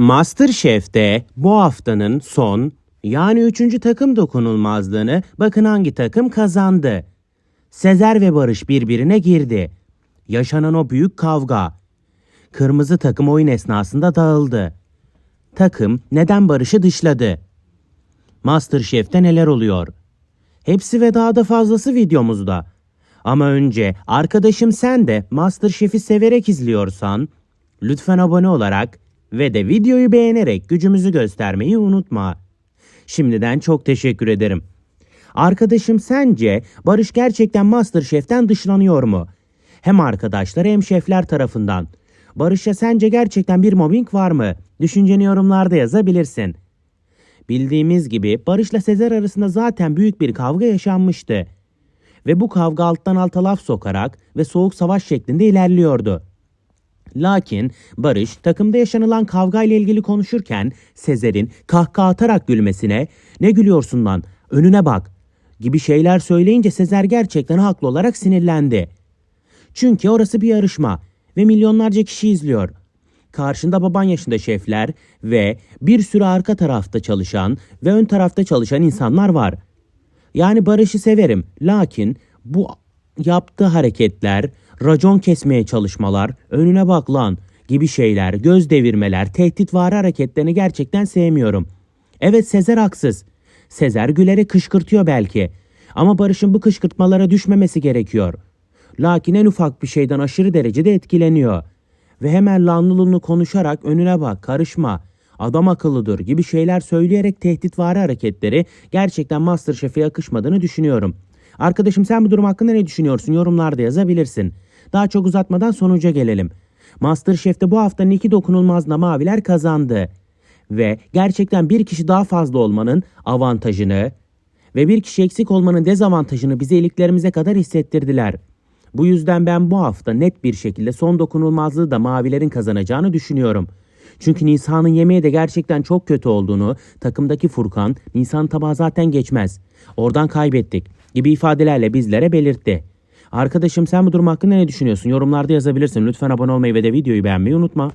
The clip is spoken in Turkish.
Masterchef'te bu haftanın son yani üçüncü takım dokunulmazlığını bakın hangi takım kazandı. Sezer ve Barış birbirine girdi. Yaşanan o büyük kavga. Kırmızı takım oyun esnasında dağıldı. Takım neden Barış'ı dışladı? Masterchef'te neler oluyor? Hepsi ve daha da fazlası videomuzda. Ama önce arkadaşım sen de Masterchef'i severek izliyorsan lütfen abone olarak ve de videoyu beğenerek gücümüzü göstermeyi unutma. Şimdiden çok teşekkür ederim. Arkadaşım sence Barış gerçekten Masterchef'ten dışlanıyor mu? Hem arkadaşları hem şefler tarafından. Barış'a sence gerçekten bir mobbing var mı? Düşünceni yorumlarda yazabilirsin. Bildiğimiz gibi Barış'la Sezer arasında zaten büyük bir kavga yaşanmıştı. Ve bu kavga alttan alta laf sokarak ve soğuk savaş şeklinde ilerliyordu. Lakin Barış takımda yaşanılan kavga ile ilgili konuşurken Sezer'in kahkaha atarak gülmesine ne gülüyorsun lan önüne bak gibi şeyler söyleyince Sezer gerçekten haklı olarak sinirlendi. Çünkü orası bir yarışma ve milyonlarca kişi izliyor. Karşında baban yaşında şefler ve bir sürü arka tarafta çalışan ve ön tarafta çalışan insanlar var. Yani Barış'ı severim. Lakin bu yaptığı hareketler, racon kesmeye çalışmalar, önüne bak lan gibi şeyler, göz devirmeler, tehditvari hareketlerini gerçekten sevmiyorum. Evet Sezer haksız. Sezer Güler'i kışkırtıyor belki. Ama Barış'ın bu kışkırtmalara düşmemesi gerekiyor. Lakin en ufak bir şeyden aşırı derecede etkileniyor. Ve hemen lanlılığını konuşarak önüne bak, karışma, adam akıllıdır gibi şeyler söyleyerek tehditvari hareketleri gerçekten Masterchef'e yakışmadığını düşünüyorum. Arkadaşım sen bu durum hakkında ne düşünüyorsun? Yorumlarda yazabilirsin. Daha çok uzatmadan sonuca gelelim. Masterchef'te bu haftanın iki dokunulmazla maviler kazandı. Ve gerçekten bir kişi daha fazla olmanın avantajını ve bir kişi eksik olmanın dezavantajını bize iliklerimize kadar hissettirdiler. Bu yüzden ben bu hafta net bir şekilde son dokunulmazlığı da mavilerin kazanacağını düşünüyorum. Çünkü Nisa'nın yemeği de gerçekten çok kötü olduğunu takımdaki Furkan, Nisa'nın tabağı zaten geçmez. Oradan kaybettik gibi ifadelerle bizlere belirtti. Arkadaşım sen bu durum hakkında ne düşünüyorsun? Yorumlarda yazabilirsin. Lütfen abone olmayı ve de videoyu beğenmeyi unutma.